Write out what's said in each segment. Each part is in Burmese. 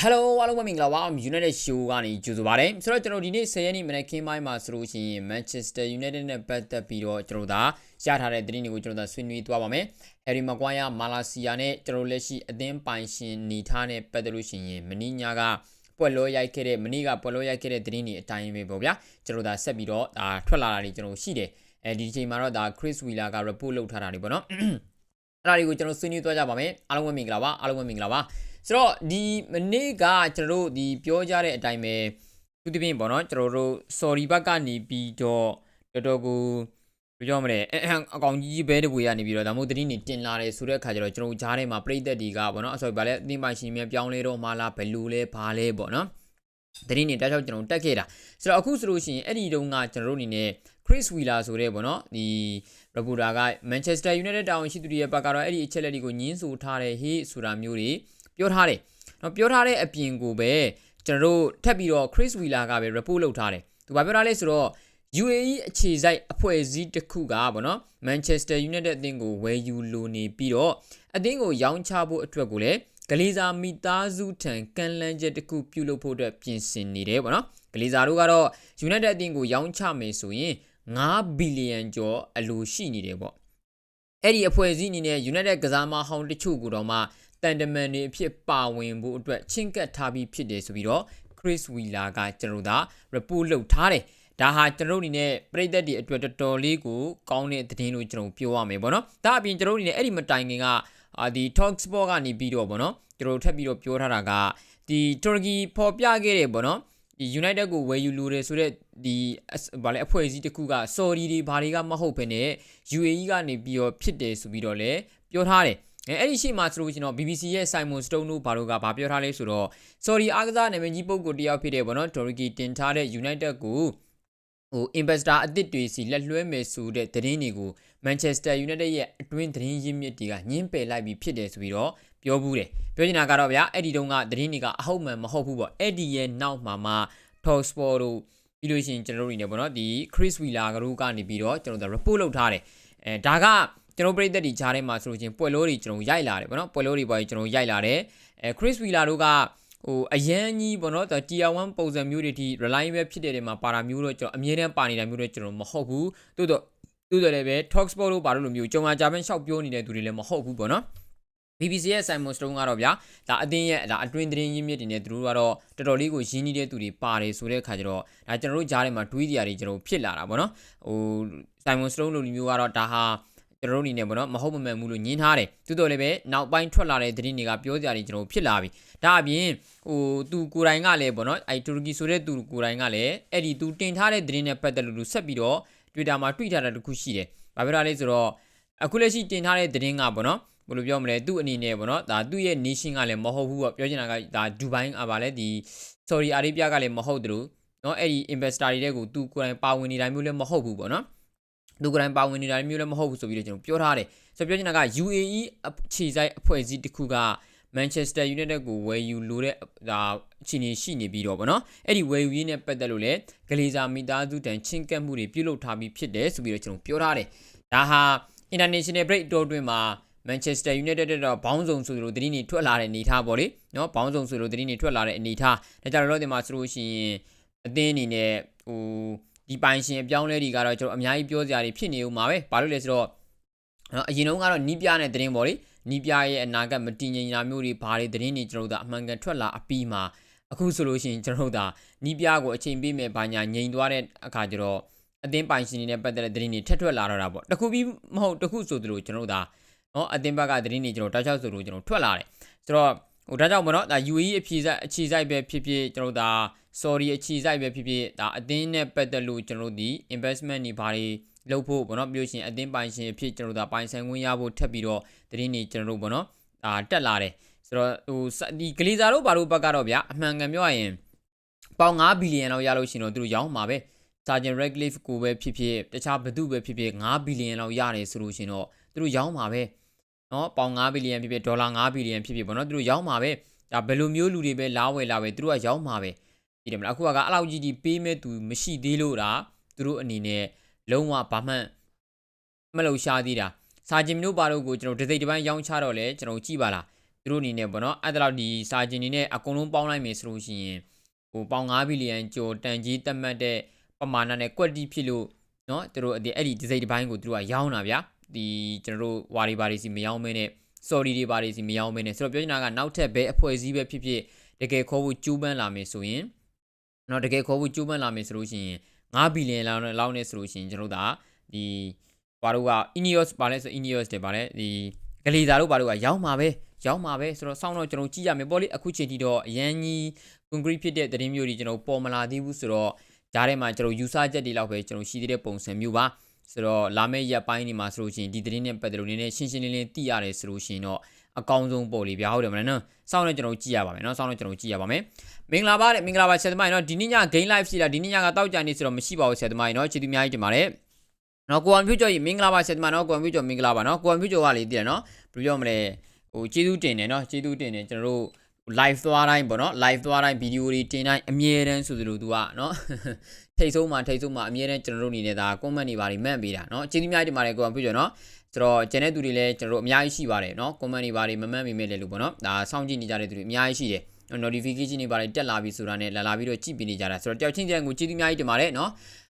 ဟယ်လိုအားလုံးပဲမင်္ဂလာပါ United Show ကနေကြိုဆိုပါရစေဆိုတော့ကျွန်တော်ဒီနေ့10ရက်နေ့မနေ့ခင်းပိုင်းမှာဆိုလို့ရှိရင် Manchester United နဲ့ပတ်သက်ပြီးတော့ကျွန်တော်တို့ရထားတဲ့သတင်းတွေကိုကျွန်တော်တို့ဆွေးနွေးသွားပါမယ် Harry Maguire Malaysia နဲ့ကျွန်တော်လက်ရှိအသင်းပိုင်ရှင်နေထားနဲ့ပတ်သက်လို့ရှိရင်မင်းညာကပွက်လို့ရိုက်ခဲ့တဲ့မနေ့ကပွက်လို့ရိုက်ခဲ့တဲ့သတင်းတွေအတိုင်းပဲပေါ့ဗျာကျွန်တော်ဒါဆက်ပြီးတော့ဒါထွက်လာတာတွေကျွန်တော်ရှိတယ်အဲဒီချိန်မှာတော့ဒါ Chris Wheeler က report လုပ်ထားတာတွေပေါ့နော် အဲ့ဒါတွေကိုကျွန်တော်ဆွေးနွေးသွားကြပါမယ်အားလုံးပဲမင်္ဂလာပါအားလုံးပဲမင်္ဂလာပါဆိုတော့ဒီမနေ့ကကျွန်တော်တို့ဒီပြောကြတဲ့အတိုင်းပဲသူတပြင်းပေါ့နော်ကျွန်တော်တို့ sorry ဘက်ကနေပြီးတော့တော်တော်ကိုပြောမလဲအကောင်ကြီးဘဲတပွေရနေပြီးတော့ဒါမှမဟုတ်တင်းနေတင်လာတယ်ဆိုတဲ့အခါကျတော့ကျွန်တော်ကြားထဲမှာပြိသက်တွေကပေါ့နော်အဆော်ဗာလဲအသင်းပိုင်ရှင်များပြောင်းလဲတော့မှလားဘယ်လိုလဲဘာလဲပေါ့နော်တင်းနေတက်ချောက်ကျွန်တော်တက်ခဲ့တာဆိုတော့အခုဆိုလို့ရှိရင်အဲ့ဒီတုန်းကကျွန်တော်တို့အနေနဲ့ Chris Wheeler ဆိုတဲ့ပေါ့နော်ဒီ reporter က Manchester United တာဝန်ရှိသူတွေရဲ့ဘက်ကတော့အဲ့ဒီအချက်လက်တွေကိုညင်းဆိုထားတယ်ဟေးဆိုတာမျိုးတွေပြောထားတယ်။နော်ပြောထားတဲ့အပြင်ကိုပဲကျွန်တော်တို့ထပ်ပြီးတော့ Chris Wheeler ကပဲ report လုပ်ထားတယ်။သူဘာပြောထားလဲဆိုတော့ UAE အခြေစိုက်အဖွဲ့အစည်းတစ်ခုကပေါ့နော် Manchester United အသင်းကိုဝယ်ယူလိုနေပြီးတော့အသင်းကိုရောင်းချဖို့အတွက်ကိုလည်းဂလီဇာမိသားစုထံကန်လန်းချက်တစ်ခုပြုလုပ်ဖို့အတွက်ပြင်ဆင်နေတယ်ပေါ့နော်။ဂလီဇာတို့ကတော့ United အသင်းကိုရောင်းချမယ်ဆိုရင် 9ဘီလီယံကျော်အလိုရှိနေတယ်ပေါ့။အဲ့ဒီအဖွဲ့အစည်းအနေနဲ့ United ကစားမဟောင်းတချို့ကိုတော့မှတန်တမန်တွေအဖြစ်ပါဝင်ဖို့အတွက်ချင်းကပ်ထားပြီးဖြစ်တယ်ဆိုပြီးတော့ Chris Wheeler ကကျွန်တော်တို့ report လုပ်ထားတယ်ဒါဟာကျွန်တော်တို့အနေနဲ့ပြည်သက်တွေအတွက်တော်တော်လေးကိုကောင်းတဲ့သတင်းလို့ကျွန်တော်ပြောရမယ်ပေါ့နော်ဒါအပြင်ကျွန်တော်တို့အနေနဲ့အဲ့ဒီမတိုင်ခင်ကအာဒီ Talk Sport ကနေပြီးတော့ပေါ့နော်ကျွန်တော်တို့ထပ်ပြီးတော့ပြောထားတာကဒီ Turkey ပေါ်ပြခဲ့တယ်ပေါ့နော် ဒီ United ကိုဝယ်ယူလိုတယ်ဆိုတော့ဒီဗာလဲအဖွဲ့အစည်းတစ်ခုက Saudi တွေဘာတွေကမဟုတ်ဘဲနဲ့ UAE ကနေပြီးတော့ဖြစ်တယ်ဆိုပြီးတော့လည်းပြောထားတယ်အဲအဲ့ဒီရှိမှဆိုလို့ရှိရင်တော့ BBC ရဲ့ Simon Stone တို့ဘာလို့ကဘာပြောထားလဲဆိုတော့ sorry အားကစားနာမည်ကြီးပုံကိုတယောက်ဖြစ်တဲ့ဗောနော် Toriki တင်ထားတဲ့ United ကိုဟို investor အသစ်တွေစီလက်လွှဲမယ်ဆိုတဲ့သတင်းတွေကို Manchester United ရဲ့အတွင်းသတင်းရင်းမြစ်တွေကညင်းပယ်လိုက်ပြီးဖြစ်တယ်ဆိုပြီးတော့ ပြောဘူးတယ်ပြောချင်တာကတော့ဗျာအဲ့ဒီတုန်းကသတင်းတွေကအဟုတ်မှန်မဟုတ်ဘူးပေါ့အဲ့ဒီရဲ့နောက်မှာမှ Talk Sport တို့ပြီးလို့ရှိရင်ကျွန်တော်တို့နေပေါ့နော်ဒီ Chris Wheeler ကတို့ကနေပြီးတော့ကျွန်တော်တို့ report လုပ်ထားတယ်အဲဒါကကျွန်တော်ပြည်သက်တွေကြားထဲမှာဆိုလို့ချင်းပွဲလို့တွေကျွန်တော်ရိုက်လာတယ်ဗောနော်ပွဲလို့တွေပေါ်ကျွန်တော်ရိုက်လာတယ်အဲ Chris Wheeler တို့ကဟိုအရန်ကြီးဗောနော် Tier 1ပုံစံမျိုးတွေဒီ reliable ဖြစ်တဲ့နေရာမှာပါတာမျိုးတော့ကျွန်တော်အမြဲတမ်းပါနေတာမျိုးတော့ကျွန်တော်မဟုတ်ဘူးတိုးတော့တိုးတယ်လည်းပဲ Talk Sport တို့ပါလို့လိုမျိုးကြုံလာကြပန်းရှောက်ပြောနေတဲ့သူတွေလည်းမဟုတ်ဘူးဗောနော် BBC ရဲ့ Simon Stone ကတော့ဗျာဒါအတင်းရဲ့ဒါအတွင်းသတင်းရင်းမြစ်တွေနဲ့သူတို့ကတော့တော်တော်လေးကိုရင်းနှီးတဲ့သူတွေပါတယ်ဆိုတဲ့အခါကျတော့ဒါကျွန်တော်တို့ကြားထဲမှာတွေးကြရတွေကျွန်တော်ဖြစ်လာတာဗောနော်ဟို Simon Stone လိုမျိုးကတော့ဒါဟာကျွန်တော်တို့အနေနဲ့ပေါ့နော်မဟုတ်မမှန်ဘူးလို့ညင်းထားတယ်သို့တော်လည်းပဲနောက်ပိုင်းထွက်လာတဲ့သတင်းတွေကပြောကြတယ်ကျွန်တော်ဖြစ်လာပြီဒါအပြင်ဟိုသူကိုယ်တိုင်ကလည်းပေါ့နော်အဲတူရကီဆိုတဲ့သူကိုယ်တိုင်ကလည်းအဲ့ဒီသူတင်ထားတဲ့သတင်းနဲ့ပတ်သက်လို့ဆက်ပြီးတော့ Twitter မှာတွေ့ထားတာတခုရှိတယ်ဘာပြောတာလဲဆိုတော့အခုလက်ရှိတင်ထားတဲ့သတင်းကပေါ့နော် ဘယ်လိုပြောမလဲသူ့အနေနဲ့ပေါ့နော်ဒါသူ့ရဲ့ nation ကလည်းမဟုတ်ဘူးပေါ့ပြောချင်တာကဒါဒူဘိုင်းအပါလဲဒီ sorry အာရေဗျကလည်းမဟုတ်တယ်လို့နော်အဲ့ဒီ investor တွေတဲ့ကိုသူကိုယ်တိုင်ပါဝင်နေတာမျိုးလည်းမဟုတ်ဘူးပေါ့နော်သူကတိုင်းပါဝင်နေတာမျိုးလည်းမဟုတ်ဘူးဆိုပြီးတော့ကျွန်တော်ပြောထားတယ်ဆိုတော့ပြောချင်တာက UAE ခြေဆိုင်အဖွဲ့အစည်းတစ်ခုက Manchester United ကိုဝယ်ယူလိုတဲ့ဒါအခြေအနေရှိနေပြီးတော့ဗောနော်အဲ့ဒီဝယ်ယူရေးနဲ့ပတ်သက်လို့လည်းဂလီဇာမိသားစုတန်ချင်းကပ်မှုတွေပြုလုပ်ထားပြီးဖြစ်တယ်ဆိုပြီးတော့ကျွန်တော်ပြောထားတယ်ဒါဟာ International Break တော်တွင်မှာ Manchester United တော့ဘောင်းဆောင်ဆိုလို့သတင်းတွေထွက်လာတဲ့အနေအထားပေါ့လေနော်ဘောင်းဆောင်ဆိုလို့သတင်းတွေထွက်လာတဲ့အနေအထားဒါကြတော့ဒီမှာဆိုလို့ရှိရင်အသင်းအနေနဲ့ဟိုဒီပိုင်ရှင်အပြောင်းလဲတွေကတော့ကျွန်တော်အများကြီးပြောစရာတွေဖြစ်နေဦးမှာပဲဘာလို့လဲဆိုတော့နော်အရင်တုန်းကတော့နီးပြတဲ့သတင်းပေါ့လေနီးပြရဲ့အနာဂတ်မတည်ငြိမ်တာမျိုးတွေဘာတွေသတင်းတွေကျွန်တော်တို့အမှန်ကန်ထွက်လာအပြီးမှာအခုဆိုလို့ရှိရင်ကျွန်တော်တို့ဒါနီးပြကိုအချိန်ပေးမယ်ဘာညာငြိမ်သွားတဲ့အခါကျတော့အသင်းပိုင်ရှင်တွေနဲ့ပတ်သက်တဲ့သတင်းတွေထက်ထွက်လာတော့တာပေါ့တခုပြီးမဟုတ်တခုဆိုသလိုကျွန်တော်တို့ဒါ နော်အသင်းဘက်ကသတင်းတွေကျွန်တော်တောက်ချောက်ဆိုလို့ကျွန်တော်ထွက်လာတယ်ဆိုတော့ဟိုဒါကြောင့်မနော်ဒါ UAE အဖြေဆိုင်အခြေဆိုင်ပဲဖြစ်ဖြစ်ကျွန်တော်ဒါ sorry အခြေဆိုင်ပဲဖြစ်ဖြစ်ဒါအသင်းနဲ့ပတ်သက်လို့ကျွန်တော်တို့ဒီ investment တွေဘာတွေလုပ်ဖို့ဘောနော်ပြောရှင်အသင်းပိုင်ရှင်အဖြစ်ကျွန်တော်တို့ဒါပိုင်ဆိုင်ခွင့်ရဖို့ထပ်ပြီးတော့သတင်းတွေကျွန်တော်တို့ဘောနော်ဒါတက်လာတယ်ဆိုတော့ဟိုဒီဂလီဇာတို့ဘာလို့ဘက်ကတော့ဗျာအမှန်ကန်ပြောရရင်ပေါင်9ဘီလီယံလောက်ရလို့ရှိရင်တော့သူတို့ရောင်းမှာပဲ Sergeant Redcliffe ကိုပဲဖြစ်ဖြစ်တခြားဘသူပဲဖြစ်ဖြစ်9ဘီလီယံလောက်ရတယ်ဆိုလို့ရှိရင်တော့သူတို့ရောင်းမှာပဲ နော်ပေါင်9ဘီလီယံဖြစ်ဖြစ်ဒေါ်လာ9ဘီလီယံဖြစ်ဖြစ်ပေါ့နော်သူတို့ရောင်းမှာပဲဒါဘယ်လိုမျိုးလူတွေပဲလားဝယ်လာပဲသူတို့ကရောင်းမှာပဲဒီတယ်မလားအခုကအဲ့လောက်ကြီးကြီးပေးမဲ့သူမရှိသေးလို့ဒါသူတို့အနေနဲ့လုံးဝဘာမှမလုံရှားသေးတာစာဂျင်မျိုးပါတို့ကိုကျွန်တော်ဒသိတ်တစ်ပိုင်းရောင်းချတော့လဲကျွန်တော်ကြည့်ပါလားသူတို့အနေနဲ့ပေါ့နော်အဲ့ဒါလောက်ဒီစာချင်းနေနဲ့အကုန်လုံးပေါင်းလိုက်မယ်ဆိုလို့ရှိရင်ဟိုပေါင်9ဘီလီယံကျော်တန်ကြီးတက်မှတ်တဲ့ပမာဏနဲ့ quality ဖြစ်လို့နော်သူတို့အဲ့ဒီဒီစိတ်တစ်ပိုင်းကိုသူတို့ကရောင်းတာဗျာ ဒီကျွန်တော်တို့ဝါရီဘာတွေစီမရောင်းမဲနဲ့ sorry တွေဘာတွေစီမရောင်းမဲနဲ့ဆိုတော့ပြောချင်တာကနောက်ထပ်ဘဲအဖွဲ့အစည်းပဲဖြစ်ဖြစ်တကယ်ခေါ်ဖို့ကြိုးပမ်းလာမယ်ဆိုရင်နော်တကယ်ခေါ်ဖို့ကြိုးပမ်းလာမယ်ဆိုလို့ရှိရင်9ဘီလီယံလောက်နဲ့လောက်နေဆိုလို့ရှိရင်ကျွန်တော်တို့ကဒီဘာတို့က Ineos ဘာလဲဆို Ineos တွေဘာလဲဒီဂလီဇာတို့ဘာတို့ကရောင်းမှာပဲရောင်းမှာပဲဆိုတော့စောင့်တော့ကျွန်တော်ကြည့်ရမယ်ပေါ့လေအခုချိန်ထိတော့အရန်ကြီး concrete ဖြစ်တဲ့သတင်းမျိုးတွေကျွန်တော်ပေါ်မလာသေးဘူးဆိုတော့ဂျားထဲမှာကျွန်တော် user ချက်တွေလောက်ပဲကျွန်တော်ရှိသေးတဲ့ပုံစံမျိုးပါ ဆိုတော့လာမယ့်ရက်ပိုင်းဒီမှာဆိုလို့ရှိရင်ဒီသတင်းနဲ့ပတ်သက်လို့နည်းနည်းရှင်းရှင်းလင်းလင်းသိရတယ်ဆိုလို့ရှိရင်တော့အကောင်းဆုံးပေါ်လေဗျာဟုတ်တယ်မလားနော်စောင့်နေကျွန်တော်ကြည့်ရပါမယ်နော်စောင့်နေကျွန်တော်ကြည့်ရပါမယ်မင်္ဂလာပါတဲ့မင်္ဂလာပါဆရာသမားနော်ဒီနေ့ည game live ရှိတာဒီနေ့ညကတောက်ကြနေဆိုတော့မရှိပါဘူးဆရာသမားနော်ချစ်သူအများကြီးတင်ပါတယ်နော်ကိုအန်ဖြူကျော်ကြီးမင်္ဂလာပါဆရာသမားနော်ကိုအန်ဖြူကျော်မင်္ဂလာပါနော်ကိုအန်ဖြူကျော်ကလေတည်တယ်နော်ဘယ်လိုပြောမလဲဟိုကျေးဇူးတင်တယ်နော်ကျေးဇူးတင်တယ်ကျွန်တော်တို့ live သွားတိုင်းပေါ့နော် live သွားတိုင်းဗီဒီယိုတွေတင်တိုင်းအမြဲတမ်းဆိုသလို तू ကနော် ထိတ်ဆုံးမှာထိတ်ဆုံးမှာအမြဲတမ်းကျွန်တော်တို့အနေနဲ့ဒါ comment တွေပါတွေမှတ်ပေးတာနော်ကျေးဇူးများတင်ပါတယ်ကိုအန်ဖြူကျော်နော်ဆိုတော့ကျန်တဲ့သူတွေလည်းကျွန်တော်တို့အများကြီးရှိပါတယ်เนาะ comment တွေပါတယ်မမှတ်မိမဲ့လေလို့ပေါ့နော်ဒါစောင့်ကြည့်နေကြတဲ့သူတွေအများကြီးရှိတယ် notification တွေပါတယ်တက်လာပြီဆိုတာနဲ့လာလာပြီးတော့ကြည့်ပြနေကြတာဆိုတော့တယောက်ချင်းချင်းကိုကျေးဇူးအများကြီးတင်ပါတယ်เนาะ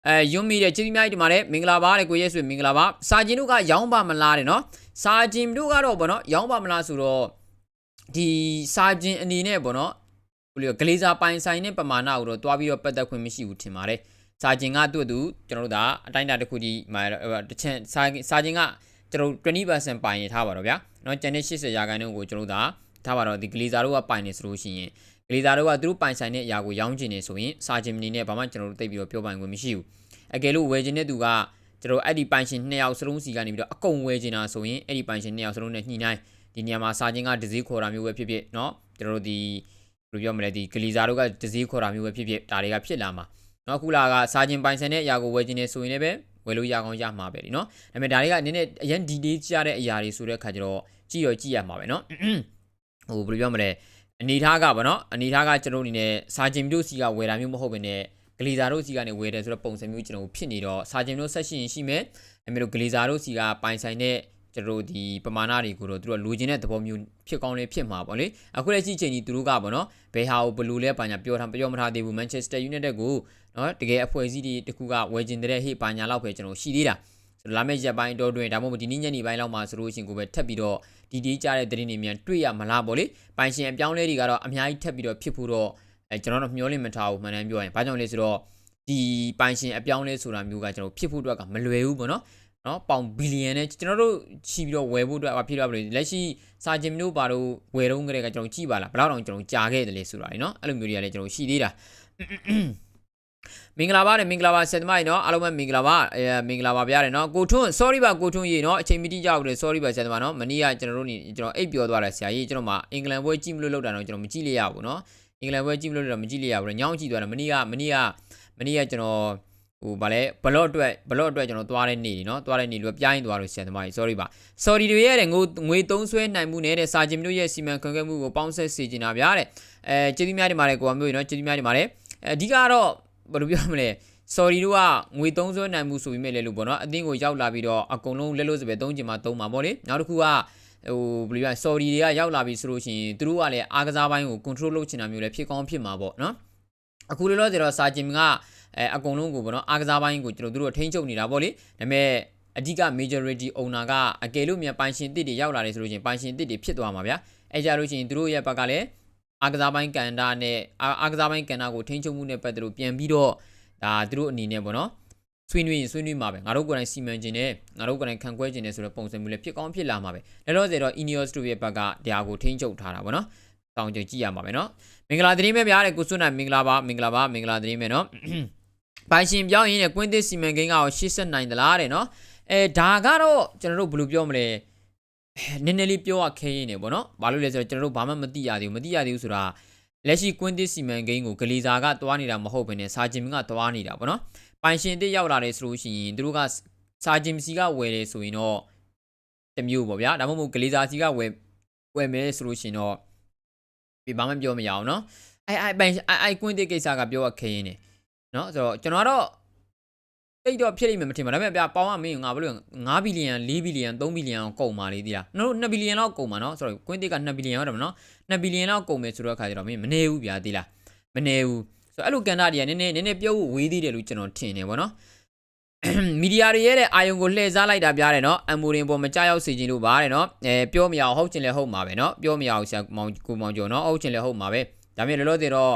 အဲယွန်းမီတဲ့ကျေးဇူးအများကြီးတင်ပါတယ်မင်္ဂလာပါတဲ့ကိုရဲဆွေမင်္ဂလာပါစာကျင်တို့ကရောင်းပါမလားတဲ့เนาะစာကျင်တို့ကတော့ပေါ့နော်ရောင်းပါမလားဆိုတော့ဒီစာကျင်အနေနဲ့ပေါ့နော်ဘယ် လိုဂလေးစာပိုင်ဆိုင်နဲ့ပမာဏကိုတော့တွားပြီးတော့ပတ်သက်ခွင့်မရှိဘူးထင်ပါတယ်စာကျင်ကသူ့သူကျွန်တော်တို့ဒါအတိုင်းအတာတစ်ခုဒီမှာတစ်ချက်စာစာကျင်ကကျွန်တော်20%ပိုင်ရထားပါတော့ဗျာเนาะကျန်တဲ့80ရာခိုင်နှုန်းကိုကျွန်တော်တို့ဒါထားပါတော့ဒီဂလီဇာတို့ကပိုင်နေဆိုလို့ရှိရင်ဂလီဇာတို့ကသူတို့ပိုင်ဆိုင်တဲ့အရာကိုရောင်းချင်နေဆိုရင်စာချင်မနေနဲ့ဘာမှကျွန်တော်တို့သိပြီးတော့ပြောပိုင်ခွင့်မရှိဘူးအကယ်လို့ဝယ်ချင်တဲ့သူကကျွန်တော်အဲ့ဒီပိုင်ရှင်နှစ်ယောက်စလုံးစီကနေပြီးတော့အကုန်ဝယ်ချင်တာဆိုရင်အဲ့ဒီပိုင်ရှင်နှစ်ယောက်စလုံးနဲ့ညှိနှိုင်းဒီနေရာမှာစာချင်းကဒဇီးခေါ်တာမျိုးပဲဖြစ်ဖြစ်เนาะကျွန်တော်တို့ဒီ ဘယ်လိုပြောမလဲဒီဂလီစာတို့ကဒဇီးခေါ်တာမျိုးပဲဖြစ်ဖြစ်ဒါတွေကဖြစ်လာမှာနော်ခုလာကစာချင်းပိုင်ဆန်တဲ့အရာကိုဝယ်ခြင်းနေဆိုရင်လည်းပဲဝယ်လို့ရကောင်းရမှာပဲဒီနော်ဒါပေမဲ့ဒါတွေကနည်းနည်းအရင် detail ကြတဲ့အရာတွေဆိုတဲ့အခါကျတော့ကြည့်ရောကြည့်ရမှာပဲနော်ဟိုဘယ်လိုပြောမလဲအနေထားကဗောနော်အနေထားကကျွန်တော်အနေနဲ့စာချင်းမျိုးစီကဝယ်တာမျိုးမဟုတ်ဘဲနဲ့ဂလီဇာတို့စီကနေဝယ်တယ်ဆိုတော့ပုံစံမျိုးကျွန်တော်ဖြစ်နေတော့စာချင်းမျိုးဆက်ရှိရင်ရှိမယ်အဲမျိုးဂလီဇာတို့စီကပိုင်ဆိုင်တဲ့ ကျွန်တော်ဒီပမာဏတွေကိုတော့သူတို့လိုချင်တဲ့သဘောမျိုးဖြစ်ကောင်းလေးဖြစ်မှာပေါ့လေအခုလက်ရှိချိန်ကြီးသူတို့ကပေါ့နော်ဘယ်ဟာကိုဘလူးလဲပါညာပြောထားပြောမထားသေးဘူး Manchester United ကိုနော်တကယ်အဖွဲ့အစည်းတွေတခုကဝယ်ကျင်တဲ့ဟေ့ပါညာလောက်ပဲကျွန်တော်ရှိသေးတာဆိုတော့လာမယ့်ရက်ပိုင်းတော့တွင်ဒါမှမဟုတ်ဒီနေ့ညနေပိုင်းလောက်မှာဆိုလို့ရှိရင်ကိုပဲထပ်ပြီးတော့ဒီဒီကြတဲ့သတင်းတွေမြန်တွေ့ရမလားပေါ့လေပိုင်ရှင်အပြောင်းလဲတွေကတော့အများကြီးထပ်ပြီးတော့ဖြစ်ဖို့တော့အဲကျွန်တော်တို့မျှော်လင့်မထားဘူးမှန်တမ်းပြောရင်ဘာကြောင့်လဲဆိုတော့ဒီပိုင်ရှင်အပြောင်းလဲဆိုတာမျိုးကကျွန်တော်ဖြစ်ဖို့အတွက်ကမလွယ်ဘူးပေါ့နော် နော်ပေါင်ဘီလီယံနဲ့ကျွန်တော်တို့ချီပြီးတော့ဝယ်ဖို့အတွက်ဟာဖြစ်ရပါလို့လက်ရှိစာချင်းမျိုးပါတော့ဝယ်တော့ကြတဲ့ကကျွန်တော်ကြည့်ပါလားဘလောက်တောင်ကျွန်တော်ကြာခဲ့တယ်လေဆိုတာလေနော်အဲ့လိုမျိုးတွေကလည်းကျွန်တော်ရှိသေးတာမင်္ဂလာပါတယ်မင်္ဂလာပါဆက်သမားရေနော်အားလုံးပဲမင်္ဂလာပါအဲမင်္ဂလာပါဗျားတယ်နော်ကိုထွန်း sorry ပါကိုထွန်းရေနော်အချိန်မီတိကြောက်တယ် sorry ပါဆက်သမားနော်မနေ့ကကျွန်တော်တို့နေကျွန်တော်အိပ်ပျော်သွားတာဆရာကြီးကျွန်တော်မှာအင်္ဂလန်ပွဲကြည့်မလို့လောက်တာတော့ကျွန်တော်မကြည့်လိုက်ရဘူးနော်အင်္ဂလန်ပွဲကြည့်မလို့လောက်တာမကြည့်လိုက်ရဘူးညောင်းကြည့်သွားတာမနေ့ကမနေ့ကမနေ့ကကျွန်တော် ဟိုဗာလဲဘလော့အတွက်ဘလော့အတွက်ကျွန်တော်သွားတဲ့နေ့နေနော်သွားတဲ့နေ့လို့ပြိုင်းသွားလို့ဆရာသမားကြီး sorry ပါ sorry တွေရဲ့ငွေငွေသုံးဆွဲနိုင်မှုနဲ့တဲ့စာချင်းမျိုးရဲ့စီမံခန့်ခွဲမှုကိုပေါင်းဆက်စေချင်တာဗျာတဲ့အဲကျေးဇူးများတင်ပါတယ်ကိုကမျိုးကြီးနော်ကျေးဇူးများတင်ပါတယ်အဓိကတော့ဘယ်လိုပြောမလဲ sorry တို့ကငွေသုံးဆွဲနိုင်မှုဆိုပြီးမဲ့လေလို့ပေါ့နော်အသင်းကိုရောက်လာပြီးတော့အကုန်လုံးလက်လို့စပယ်သုံးချင်မှသုံးမှာပေါ့လေနောက်တစ်ခုကဟိုဘယ်လိုပြော sorry တွေကရောက်လာပြီဆိုလို့ရှိရင်သူတို့ကလည်းအားကစားပိုင်းကို control လုပ်ချင်တာမျိုးလည်းဖြစ်ကောင်းဖြစ်မှာပေါ့နော်အခုလောလောဆယ်တော့စာချင်းက အဲအကုန်လုံးကိုပေါ့နော်အားကစားပိုင်းကိုကျွန်တော်တို့ထိန်းချုပ်နေတာပေါ့လေဒါပေမဲ့အဓိက majority owner ကအကယ်လို့မြန်ပိုင်ရှင်တစ်တွေရောက်လာတယ်ဆိုလို့ရှိရင်ပိုင်ရှင်တစ်တွေဖြစ်သွားမှာဗျာအဲကြလို့ရှိရင်သူတို့ရဲ့ဘက်ကလည်းအားကစားပိုင်းကန်တာနဲ့အားကစားပိုင်းကန်တာကိုထိန်းချုပ်မှုနဲ့ပတ်သက်လို့ပြန်ပြီးတော့ဒါသူတို့အနေနဲ့ပေါ့နော်ဆွေးနွေးရင်ဆွေးနွေးမှာပဲငါတို့ကိုယ်တိုင်စီမံခြင်းနဲ့ငါတို့ကိုယ်တိုင်ခံခွဲခြင်းနဲ့ဆိုတဲ့ပုံစံမျိုးလေးဖြစ်ကောင်းဖြစ်လာမှာပဲလည်းတော့ဆိုတော့ Ineos တို့ရဲ့ဘက်ကတရားကိုထိန်းချုပ်ထားတာပေါ့နော်တောင်းကြကြည့်ရမှာပဲနော်မင်္ဂလာသတင်းပဲဗျာတဲ့ကိုစွန်းနိုင်မင်္ဂလာပါမင်္ဂလာပါမင်္ဂလာသတင်းပဲနော် ပိုင်ရှင်ပြောင်းရင်ကွင်းသစ်စီမံကိန်းကရှေ့ဆက်နိုင်သလားတဲ့နော်အဲဒါကတော့ကျွန်တော်တို့ဘယ်လိုပြောမလဲနည်းနည်းလေးပြောရခဲရင်းနေပေါ့နော်ဘာလို့လဲဆိုတော့ကျွန်တော်တို့ဘာမှမသိရသေးဘူးမသိရသေးဘူးဆိုတာလက်ရှိကွင်းသစ်စီမံကိန်းကိုဂလီဇာကတွားနေတာမဟုတ်ဘဲနဲ့စာဂျင်မင်းကတွားနေတာပေါ့နော်ပိုင်ရှင်အစ်ရောက်လာတယ်ဆိုလို့ရှိရင်သူတို့ကစာဂျင်စီကဝယ်တယ်ဆိုရင်တော့တမျိုးပေါ့ဗျာဒါမှမဟုတ်ဂလီဇာစီကဝယ်ဝယ်မယ်ဆိုလို့ရှိရင်တော့ပြဘာမှပြောမရအောင်နော်အဲအဲပိုင်အဲကွင်းသစ်ကိစ္စကပြောရခဲရင်းနေ နော်ဆိုတော့ကျွန်တော်ကတော့တိတ်တော့ဖြစ်လိမ့်မယ်မထင်ပါဒါပေမဲ့ဗျာပေါင်းကမင်းငါဘယ်လို9ဘီလီယံ4ဘီလီယံ3ဘီလီယံကုန်ပါလေဒီလားကျွန်တော်တို့2ဘီလီယံလောက်ကုန်ပါနော် sorry ကွင်းတစ်က2ဘီလီယံဟုတ်တယ်မနော်2ဘီလီယံလောက်ကုန်မယ်ဆိုတော့ခါကျတော့မင်းမနေဘူးဗျာဒီလားမနေဘူးဆိုတော့အဲ့လိုကန်တာတွေကနည်းနည်းနည်းနည်းပြုတ်ဝေးသေးတယ်လို့ကျွန်တော်ထင်တယ်ဗောနော်မီဒီယာတွေရဲ့အာယုံကိုလှည့်စားလိုက်တာပြားတယ်နော်အမ်မိုရင်ပေါ်မကြောက်ရောက်စေခြင်းလို့ပါတယ်နော်အဲပြောမရအောင်ဟုတ်ချင်လဲဟုတ်မှာပဲနော်ပြောမရအောင်ဆရာမောင်ကိုမောင်ကျော်နော်ဟုတ်ချင်လဲဟုတ်မှာပဲဒါပေမဲ့လောလောဆယ်တော့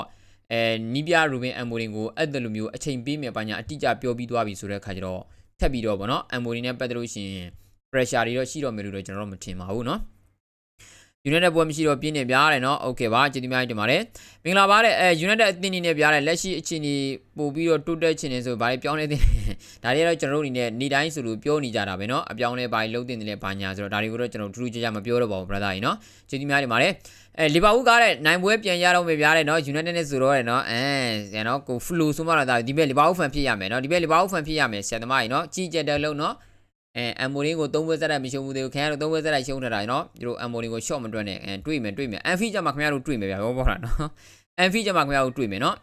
အဲနီးပြရူဘင်အမ်မိုရင်ကိုအဲ့တယ်လိုမျိုးအချိန်ပေးမြပါညာအတိအကျပြောပြီးသွားပြီဆိုတဲ့အခါကျတော့ထပ်ပြီးတော့ဗောနော်အမ်မိုရင်နဲ့ပတ်သက်လို့ရှိရင် pressure တွေတော့ရှိတော့မယ်လို့တော့ကျွန်တော်တို့မထင်ပါဘူးနော် United ပွဲမရှိတော့ပြင်းနေပြားတယ်နော် okay ပါကျေးဇူးများတင်ပါတယ်မင်္ဂလာပါတဲ့အဲ United အသင်းအနေနဲ့ပြားတယ်လက်ရှိအခြေအနေပို့ပြီးတော့တိုးတက်ချင်နေဆိုဗါလေပြောင်းလဲတင်ဒါတွေကတော့ကျွန်တော်တို့အနေနဲ့နေ့တိုင်းဆိုလို့ပြောနေကြတာပဲနော်အပြောင်းလဲပါလုံးတင်တယ်လဲဘာညာဆိုတော့ဒါတွေကိုတော့ကျွန်တော်ထူးထူးခြားခြားမပြောတော့ပါဘူး brother ကြီးနော်ကျေးဇူးများတင်ပါတယ်အဲလီဗာပူးကားတဲ့နိုင်ပွဲပြန်ရတော့မယ်ပြားတယ်နော် United နဲ့ဆိုတော့တယ်နော်အဲဆရာနော်ကို flow ဆိုမှတော့ဒါဒီဘက်လီဗာပူးဖန်ဖြစ်ရမယ်နော်ဒီဘက်လီဗာပူးဖန်ဖြစ်ရမယ်ဆရာသမားကြီးနော်ကြီးကြက်တဲ့လုံးနော်အဲအမ် မိုရင်ကို၃ပွဲဆက်တိုက်မရှုံးဘူးသေးဘူးခင်ဗျားတို့၃ပွဲဆက်တိုက်ရှုံးထားတာနော်ဒီလိုအမ်မိုရင်ကို short မတွက်နဲ့အဲတွေ့မယ်တွေ့မယ်အန်ဖီကြမှာခင်ဗျားတို့တွေ့မယ်ဗျာဘောဘောလားနော်အန်ဖီကြမှာခင်ဗျားတို့တွေ့မယ်နော်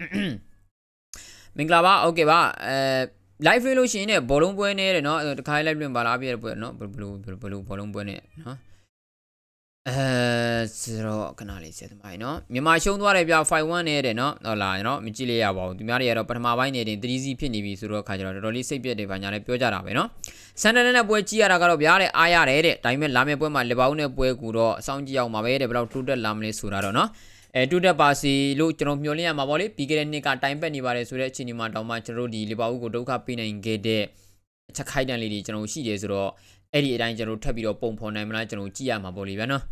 မင်္ဂလာပါโอเคပါအဲ live လေးလို့ရှိရင်ねဘောလုံးပွဲနဲ့တဲ့နော်တခါ live လွှင့်ပါလားပြရပွဲနော်ဘယ်လိုဘယ်လိုဘောလုံးပွဲနဲ့နော် အဲဆိုတော့ခဏလေးဆက်သမိုင်းနော်မြန်မာရှုံးသွားတယ်ဗျ5-1နဲ့တဲ့နော်ဟုတ်လားနော်မကြည့်လိုက်ရပါဘူးသူများတွေကတော့ပထမပိုင်းနေတင်3စီဖြစ်နေပြီဆိုတော့ခါကျတော့တော်တော်လေးစိတ်ပြက်တယ်ဗျညာလည်းပြောကြတာပဲနော်ဆန်ဒန်နဲ့ပွဲကြည့်ရတာကတော့ဗျာတဲ့အားရတယ်တဲ့ဒါပေမဲ့လာမယ့်ပွဲမှာလီဗာပူးနဲ့ပွဲကူတော့အဆောင်ကြည့်အောင်ပါပဲတဲ့ဘယ်လောက်တိုးတက်လာမလဲဆိုတာတော့နော်အဲတိုးတက်ပါစီလို့ကျွန်တော်မျှော်လင့်ရမှာပေါ့လေပြီးခဲ့တဲ့နှစ်ကတိုင်ပတ်နေပါတယ်ဆိုတဲ့အချိန်ဒီမှာတောင်မှကျွန်တော်တို့ဒီလီဗာပူးကိုဒုက္ခပေးနိုင်ခဲ့တဲ့အချက်ခိုက်တန်လေးတွေကျွန်တော်ရှိတယ်ဆိုတော့ အဲ့ဒီအတိုင်းကျွန်တော်ထပ်ပြီးတော့ပုံဖော်နိုင်မလားကျွန်တော်ကြည့်ရမှာပေါ့လေဗျာနော်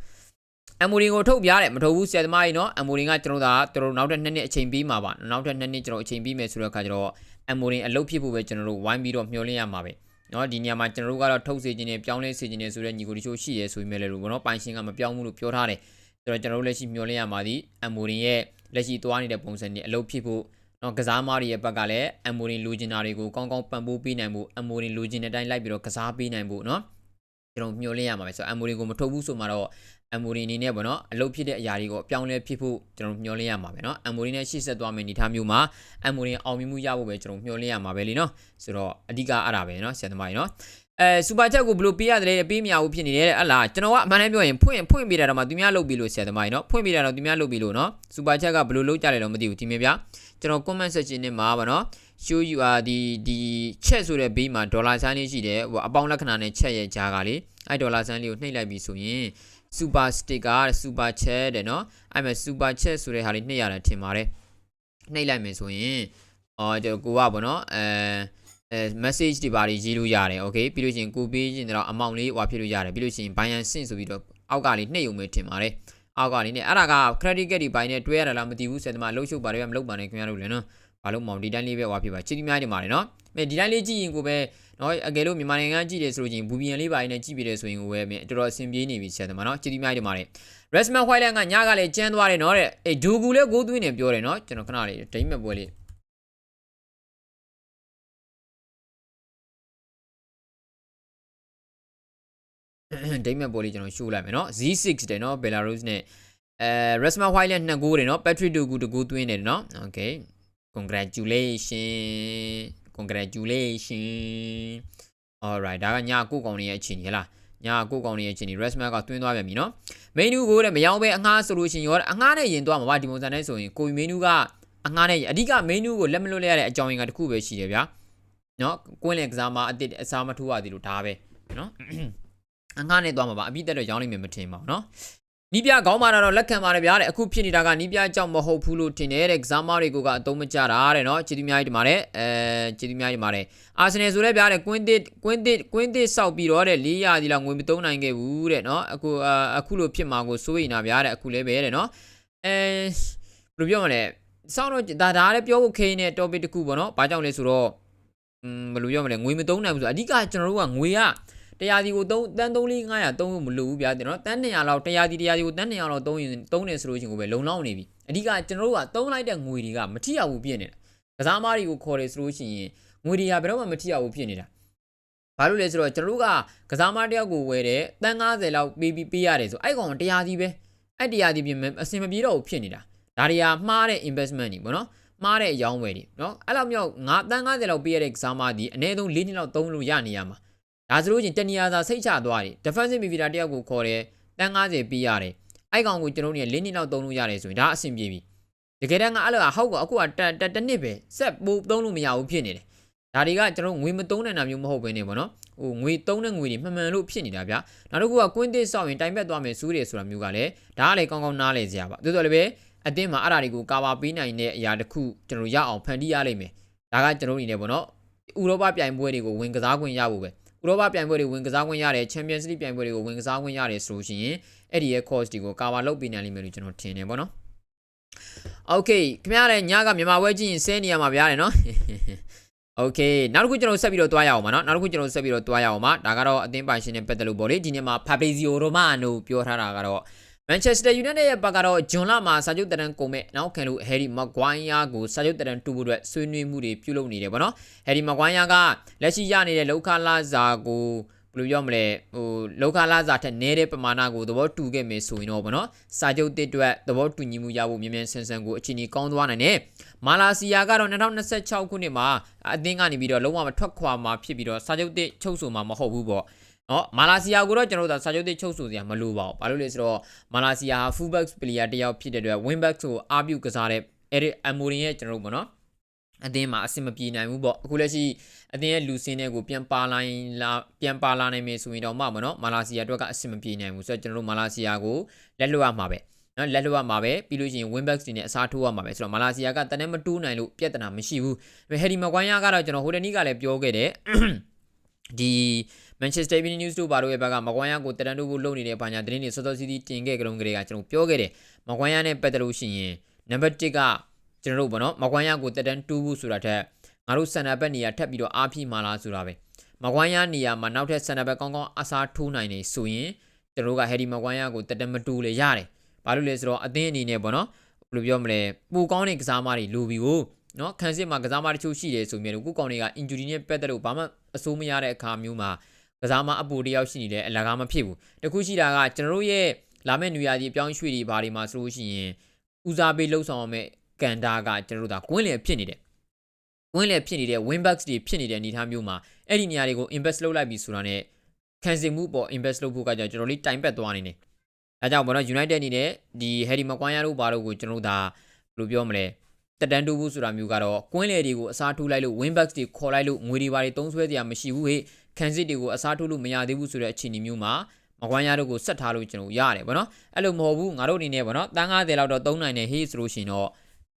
အမ်မိုရင်ကိုထုတ်ပြရတယ်မထုတ်ဘူးဆရာသမားကြီးနော်အမ်မိုရင်ကကျွန်တော်သာကျွန်တော်နောက်ထပ်2နှစ်အချိန်ပြီးမှာပါနောက်ထပ်2နှစ်ကျွန်တော်အချိန်ပြီးမယ်ဆိုတော့အခါကျတော့အမ်မိုရင်အလုပ်ဖြစ်ဖို့ပဲကျွန်တော်တို့ဝိုင်းပြီးတော့မျှော်လင့်ရမှာပဲနော်ဒီနေရာမှာကျွန်တော်တို့ကတော့ထုတ်စေခြင်းနဲ့ပြောင်းလဲစေခြင်းနဲ့ဆိုတဲ့ညီကိုတချို့ရှိရဲဆိုပေမဲ့လည်းလို့နော်ပိုင်ရှင်ကမပြောင်းဘူးလို့ပြောထားတယ်ဆိုတော့ကျွန်တော်တို့လက်ရှိမျှော်လင့်ရမှာဒီအမ်မိုရင်ရဲ့လက်ရှိသွားနေတဲ့ပုံစံနဲ့အလုပ်ဖြစ်ဖို့ နော်ကစားမားတွေရဲ့ဘက်ကလည်းအမိုရင်လိုချင်တာတွေကိုကောင်းကောင်းပံ့ပိုးပေးနိုင်မှုအမိုရင်လိုချင်တဲ့အတိုင်းလိုက်ပြီးတော့ကစားပေးနိုင်မှုနော်ကျွန်တော်မျှော်လင့်ရမှာပဲဆိုတော့အမိုရင်ကိုမထုတ်ဘူးဆိုမှတော့အမိုရင်အနေနဲ့ပေါ့နော်အလုပ်ဖြစ်တဲ့အရာတွေကိုအပြောင်းလဲဖြစ်ဖို့ကျွန်တော်မျှော်လင့်ရမှာပဲနော်အမိုရင်နဲ့ရှေ့ဆက်သွားမယ့်အနေအထားမျိုးမှာအမိုရင်အောင်မြင်မှုရဖို့ပဲကျွန်တော်မျှော်လင့်ရမှာပဲလीနော်ဆိုတော့အဓိကအဲ့ဒါပဲနော်ဆရာသမားကြီးနော်အဲစူပါချက်ကိုဘယ်လိုပေးရတယ်ပေးမရဘူးဖြစ်နေတယ်အလားကျွန်တော်ကအမှန်တမ်းပြောရင်ဖွင့်ဖွင့်ပေးတာတော့မှသူများလုပ်ပြီးလို့ဆရာသမားကြီးနော်ဖွင့်ပေးတာတော့သူများလုပ်ပြီးလို့နော်စူပါချက်ကဘယ်လိုလုပ်ကြလဲတော့မသိဘူးဒီမင်းဗျာ ကျွန်တော် comment section နဲ့မှာပါနော် show you are ဒီဒီ chat ဆိုတဲ့ဘေးမှာဒေါ်လာဆိုင်လေးရှိတယ်ဟိုအပေါင်းလက္ခဏာနဲ့ chat ရဲ့ကြားကလေအဲ့ဒေါ်လာဆိုင်လေးကိုနှိပ်လိုက်ပြီဆိုရင် super sticker တဲ့ super chat တဲ့နော်အဲ့မဲ့ super chat ဆိုတဲ့ဟာလေးနှိပ်ရတာထင်ပါတယ်နှိပ်လိုက်မယ်ဆိုရင်အော်ကျွန်တော်ကိုကပေါ့နော်အဲအဲ message တွေပါတွေရေးလို့ရတယ် okay ပြီးလို့ရှိရင်ကိုပေးခြင်းတော့ amount လေးဟွာဖြစ်လို့ရတယ်ပြီးလို့ရှိရင် buy and send ဆိုပြီးတော့အောက်ကလေးနှိပ်ုံပဲထင်ပါတယ် အောက်ကလေးနဲ့အဲ့ဒါက credit card တွေ buy နဲ့တွဲရတာလားမသိဘူးဆက်သမားလှုပ်ရှုပ်ပါတယ်မလုပ်ပါနဲ့ခင်ဗျားတို့လည်းနော်ဘာလို့မောင်ဒီတိုင်းလေးပဲဟွာဖြစ်ပါချစ်တီများနေပါတယ်နော်မဲဒီတိုင်းလေးကြည့်ရင်ကိုပဲနော်အကယ်လို့မြန်မာနိုင်ငံကြည့်တယ်ဆိုလို့ချင်းဘူဘီယန်လေးပါနေကြည့်ပြတယ်ဆိုရင်ကိုပဲမင်းတော်တော်အဆင်ပြေနေပြီဆက်သမားနော်ချစ်တီများနေပါတယ် Resman Whiteland ကညကလည်းကျန်းသွားတယ်နော်တဲ့အေးဒူကူလည်းကိုသွင်းနေပြောတယ်နော်ကျွန်တော်ခဏလေးဒိမ့်မဲ့ပွဲလေး ဒိမ့်မဲ့ပွဲလေးကျွန်တော်ရှိုးလိုက်မယ်နော် Z6 တယ်နော် Belarus နဲ့အဲ Resman Whiteland နှစ်ဂိုးတယ်နော် Patrick Dogu တကူသွင်းတယ်နော် Okay congratulation congratulation alright ဒါကညကိုကောင်ရဲ့အခြေအနေဟလားညကိုကောင်ရဲ့အခြေအနေ Resman ကတွင်းသွားပြန်ပြီနော် menu ကိုတဲ့မရောက်ပဲအငှားဆိုလို့ရှိရင်ရောအငှားနဲ့ရင်သွားမှာပါဒီပုံစံနဲ့ဆိုရင်ကို menu ကအငှားနဲ့အဓိက menu ကိုလက်မလွတ်လိုက်ရတဲ့အကြောင်းရင်းကတခုပဲရှိတယ်ဗျာနော်ကွင်းလင်ကစားမှာအတစ်အစားမထိုးရသေးလို့ဒါပဲနော် အငှားနဲ့သွားမှာပါအပြည့်တက်တော့ရောင်းနိုင်မယ်မထင်ပါဘူးနော်နီးပြခေါင်းမာတာတော့လက်ခံပါတယ်ဗျာတဲ့အခုဖြစ်နေတာကနီးပြကြောင့်မဟုတ်ဘူးလို့ထင်တယ်တဲ့ကစားမတွေကိုကအသုံးမကျတာတဲ့နော်ချီတီများကြီးဒီမှာတဲ့အဲချီတီများကြီးဒီမှာတဲ့အာဆင်နယ်ဆိုလဲဗျာတဲ့ကွင်းတစ်ကွင်းတစ်ကွင်းတစ်စောက်ပြီးတော့တဲ့400ဒီလောက်ငွေမသုံးနိုင်ခဲ့ဘူးတဲ့နော်အခုအခုလိုဖြစ်မှာကိုစိုးရိမ်တာဗျာတဲ့အခုလဲပဲတဲ့နော်အဲဘယ်လိုပြောမလဲစောင်းတော့ဒါဒါလည်းပြောဖို့ခင်းတဲ့ topic တစ်ခုပေါ့နော်ဘာကြောင့်လဲဆိုတော့อืมဘယ်လိုပြောမလဲငွေမသုံးနိုင်ဘူးဆိုအဓိကကျွန်တော်တို့ကငွေက တရားစီကို3တန်း3 4 500သုံးလို့မလိုဘူးဗျာကျွန်တော်တန်း200လောက်တရားစီတရားစီကိုတန်း200လောက်သုံးရင်သုံးနေဆိုလို့ချင်းကိုပဲလုံလောက်နေပြီအဓိကကျွန်တော်တို့ကသုံးလိုက်တဲ့ငွေတွေကမထိရဘူးပြည့်နေတာကစားမားတွေကိုခေါ်တယ်ဆိုလို့ရှိရင်ငွေတွေကဘယ်တော့မှမထိရဘူးဖြစ်နေတာဘာလို့လဲဆိုတော့ကျွန်တော်တို့ကကစားမားတယောက်ကိုဝယ်တယ်တန်း90လောက်ပေးပြီးပေးရတယ်ဆိုအဲ့ကောင်တရားစီပဲအဲ့တရားစီပြင်အစင်မပြေတော့ဘူးဖြစ်နေတာဒါတွေကမှားတဲ့ investment တွေပေါ့နော်မှားတဲ့အယောင်းဝယ်တွေနော်အဲ့လောက်မြောက်9တန်း90လောက်ပေးရတဲ့ကစားမသည်အနည်းဆုံး၄နှစ်လောက်သုံးလို့ရနေရမှာ ဒါဆိုလို့ချင်းတနီယာသာစိတ်ချသွားတယ် defensive midfielder တယောက်ကိုခေါ်တယ်တန်း90ပေးရတယ်အဲ့ကောင်ကိုကျွန်တော်တို့က၄နှစ်လောက်သုံးလို့ရတယ်ဆိုရင်ဒါအဆင်ပြေပြီတကယ်တမ်းကအဲ့လိုဟောက်ကောအခုကတတနှစ်ပဲဆက်ပို့သုံးလို့မရဘူးဖြစ်နေတယ်ဒါတွေကကျွန်တော်ငွေမသုံးနိုင်တာမျိုးမဟုတ်ဘဲနေပေါ့နော်ဟိုငွေသုံးတဲ့ငွေတွေမှန်မှန်လို့ဖြစ်နေတာဗျာနောက်တစ်ခုကကွင်းသစ်ဆောက်ရင်တိုင်ဘက်သွားမယ်စူးတယ်ဆိုတာမျိုးကလည်းဒါကလည်းကောင်းကောင်းနားလဲစရာပါသို့တော်လည်းပဲအတင်းမှာအဲ့ဒါတွေကိုကာဗာပေးနိုင်တဲ့အရာတစ်ခုကျွန်တော်ရအောင်ဖန်တီးရလိမ့်မယ်ဒါကကျွန်တော်အနေနဲ့ပေါ့နော်ဥရောပပြိုင်ပွဲတွေကိုဝင်ကစားခွင့်ရဖို့ပဲဥ ရောပပြိုင်ပွဲတွေဝင်ကစားခွင့်ရတယ်ချန်ပီယံစ်လိပြိုင်ပွဲတွေကိုဝင်ကစားခွင့်ရတယ်ဆိုလို့ရှိရင်အဲ့ဒီရဲ့ course တွေကို cover လုပ်ပေးနိုင်လိမ့်မယ်လို့ကျွန်တော်ထင်တယ်ပေါ့နော် Okay ခင်ဗျားလည်းညကမြန်မာပွဲကြည့်ရင်ဆဲနေရမှာဗျာလေနော် Okay နောက်တစ်ခုကျွန်တော်ဆက်ပြီးတော့တွားရအောင်ပါနော်နောက်တစ်ခုကျွန်တော်ဆက်ပြီးတော့တွားရအောင်ပါဒါကတော့အသင်းပိုင်ရှင်နဲ့ပတ်သက်လို့ပေါ့လေဒီနေ့မှာ Fabrizio Romano ပြောထားတာကတော့ မန်ချက်စတာယူနိုက်တက်ရဲ့ဘက်ကတော့ဂျွန်လမှာစာချုပ်တရန်ကုန်မဲ့နောက်ခံလို့ဟယ်ရီမဂွိုင်းယာကိုစာချုပ်တရန်တူဖို့အတွက်ဆွေးနွေးမှုတွေပြုလုပ်နေတယ်ဗောနော်ဟယ်ရီမဂွိုင်းယာကလက်ရှိရနေတဲ့လောက်ခလာဇာကိုဘယ်လိုပြောမလဲဟိုလောက်ခလာဇာထက်နည်းတဲ့ပမာဏကိုသဘောတူခဲ့မယ်ဆိုရင်တော့ဗောနော်စာချုပ်တစ်အတွက်သဘောတူညီမှုရဖို့မြန်မြန်ဆန်ဆန်ကိုအချိန်ကြီးကောင်းသွားနိုင်တယ်မာလာစီယာကတော့2026ခုနှစ်မှာအသင်းကနေပြီးတော့လုံးဝမထွက်ခွာမှာဖြစ်ပြီးတော့စာချုပ်တစ်ချုပ်ဆိုမှာမဟုတ်ဘူးဗော နော်မာလာစီယာကိုတော့ကျွန်တော်တို့စာချုပ်တစ်ချုပ်ဆိုစရာမလိုပါဘူးဘာလို့လဲဆိုတော့မာလာစီယာဟာ fullback player တယောက်ဖြစ်တဲ့အတွက် wingback ကိုအားပြုကစားတဲ့ Eric Amorin ရဲ့ကျွန်တော်တို့ပေါ့နော်အသင်းမှာအဆင်မပြေနိုင်ဘူးပေါ့အခုလက်ရှိအသင်းရဲ့လူစင်းတဲ့ကိုပြန်ပါလာလာပြန်ပါလာနိုင်မယ်ဆိုရင်တော့မှမနော်မာလာစီယာအတွက်ကအဆင်မပြေနိုင်ဘူးဆိုတော့ကျွန်တော်တို့မာလာစီယာကိုလက်လွတ်ရမှာပဲနော်လက်လွတ်ရမှာပဲပြီးလို့ရှိရင် winbacks တွေနဲ့အစားထိုးရမှာပဲဆိုတော့မာလာစီယာကတန်းမတူးနိုင်လို့ပြဿနာမရှိဘူးဟယ်ဒီမကွိုင်းယာကတော့ကျွန်တော်ဟိုတနေ့ကလည်းပြောခဲ့တယ်ဒီ Manchester Evening News တို့ဘာလို့ရဲ့ဘက်ကမကွိုင်းယာကိုတရန်တို့ကိုလုံနေတဲ့ဘာညာသတင်းတွေစောစောစီးစီးတင်ခဲ့ကြုံကြတဲ့ကကျွန်တော်ပြောခဲ့တယ်မကွိုင်းယာနဲ့ပတ်သက်လို့ရှိရင်နံပါတ်1ကကျွန်တော်တို့ဗောနော်မကွိုင်းယာကိုတက်တန်းတူးဖို့ဆိုတာထက်ငါတို့စန္ဒဘက်နေရာထပ်ပြီးတော့အားဖြည့်မာလားဆိုတာပဲမကွိုင်းယာနေရာမှာနောက်ထပ်စန္ဒဘက်ကောင်းကောင်းအစားထိုးနိုင်နေဆိုရင်ကျွန်တော်တို့ကဟယ်ဒီမကွိုင်းယာကိုတက်တန်းမတူးလေရတယ်ဘာလို့လဲဆိုတော့အသင်းအနေနဲ့ဗောနော်ဘယ်လိုပြောမလဲပူကောင်းတဲ့ကစားမတွေလိုပြီးကိုနော်ခန်းစစ်မှာကစားမတချို့ရှိတယ်ဆိုမြဲလို့ကိုကောင်တွေက injury နဲ့ပတ်သက်လို့ဘာမှအဆိုးမရတဲ့အခါမျိုးမှာ ကစားမအပူတယောက်ရှိနေတယ်အလကားမဖြစ်ဘူးတခုရှိတာကကျွန်တော်တို့ရဲ့လာမယ့်နွေရာသီအပြောင်းရွှေ့တွေဘာတွေမှာဆိုလို့ရှိရင်ဦးစားပေးလှုပ်ဆောင်ရမယ့်ကန်တာကကျွန်တော်တို့ဒါကွင်းလျက်ဖြစ်နေတယ်ကွင်းလျက်ဖြစ်နေတဲ့ win backs တွေဖြစ်နေတဲ့အနေအထားမျိုးမှာအဲ့ဒီနေရာတွေကို invest လုပ်လိုက်ပြီဆိုတာနဲ့ခံစင်မှုပေါ် invest လုပ်ဖို့ကကျွန်တော်လေးတိုင်ပတ်သွားနေတယ်အဲကြောင့်ဘောနော် United အနေနဲ့ဒီ Harry Maguire တို့ဘာတို့ကိုကျွန်တော်တို့ဒါဘယ်လိုပြောမလဲတက်တန်းတူဘူးဆိုတာမျိုးကတော့ကွင်းလေတွေကိုအစားထိုးလိုက်လို့ win backs တွေခေါ်လိုက်လို့ငွေတွေဘာတွေသုံးဆွဲစရာမရှိဘူးဟေ့ ခံစစ်တွေကိုအစားထိုးလို့မရသေးဘူးဆိုတဲ့အခြေအနေမျိုးမှာမကွမ်းရတို့ကိုဆက်ထားလို့ကျွန်တော်ရတယ်ဗောနော်အဲ့လိုမဟုတ်ဘူးငါတို့အနေနဲ့ဗောနော်တန်း90လောက်တော့သုံးနိုင်တယ်ဟေးဆိုလို့ရှိရင်တော့